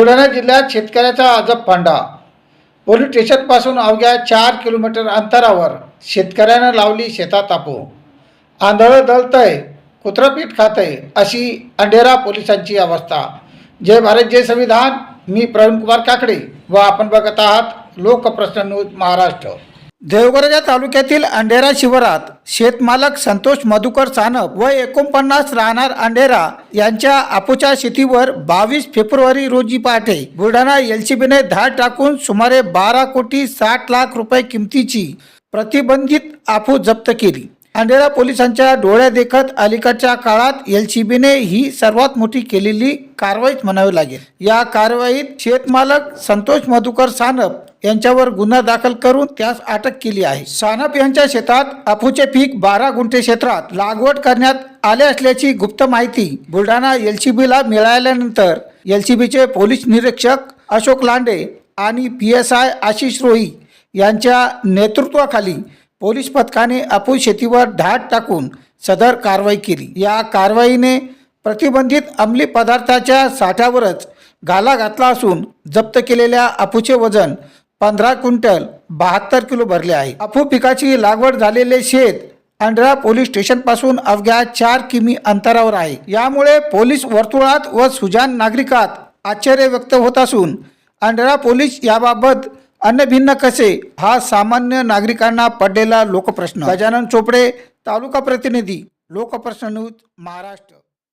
बुलढाणा जिल्ह्यात शेतकऱ्याचा अजब फांडा पोलीस स्टेशनपासून अवघ्या चार किलोमीटर अंतरावर शेतकऱ्यानं लावली शेतात तापो आंधळं दळतंय कुत्रपीठ खातंय अशी अंडेरा पोलिसांची अवस्था. जय भारत जय संविधान. मी प्रवीण कुमार काकडे व आपण बघत आहात लोकप्रश्न न्यूज महाराष्ट्र. देवगडच्या तालुक्यातील अंडेरा शिवारात शेतमालक संतोष मधुकर सानप व एकोणपन्नास राहणार अंडेरा यांच्या आपूच्या शेतीवर बावीस फेब्रुवारी रोजी पहाटे बुलढाणा एलसीबीने धाड टाकून सुमारे बारा कोटी साठ लाख रुपये किमतीची प्रतिबंधित आफू जप्त केली. अंडेरा पोलिसांच्या डोळ्या देखत अलीकडच्या काळात एलसीबीने ही सर्वात मोठी केलेली कारवाईच म्हणावी लागेल. या कारवाईत शेतमालक संतोष मधुकर सानप यांच्यावर गुन्हा दाखल करून त्यास अटक केली आहे. सानप यांच्या शेतात अफूचे पीक बारा गुंठे क्षेत्रात लागवड करण्यात आले असल्याची गुप्त माहिती बुलढाणा एलसीबीला मिळाल्यानंतर एलसीबीचे पोलीस निरीक्षक अशोक लांडे आणि P S I Ashish Rohi यांच्या नेतृत्वाखाली पोलीस पथकाने अफू शेतीवर धाड टाकून सदर कारवाई केली. या कारवाईने प्रतिबंधित अंमली पदार्थाच्या साठ्यावरच गाला घातला असून जप्त केलेल्या अफूचे वजन पंधरा क्विंटल बहात्तर किलो भरले आहे. अफू पिकाची लागवड झालेले शेत अंडरा पोलीस स्टेशनपासून अवघ्या चार किमी अंतरावर आहे. यामुळे पोलीस वर्तुळात व सुजान नागरिकात आश्चर्य व्यक्त होत असून अंडरा पोलीस याबाबत अन्य भिन्न कसे? हा सामान्य नागरिकांना पडलेला लोकप्रश्न. गजानन चोपडे तालुका प्रतिनिधी लोकप्रश्न न्यूज महाराष्ट्र.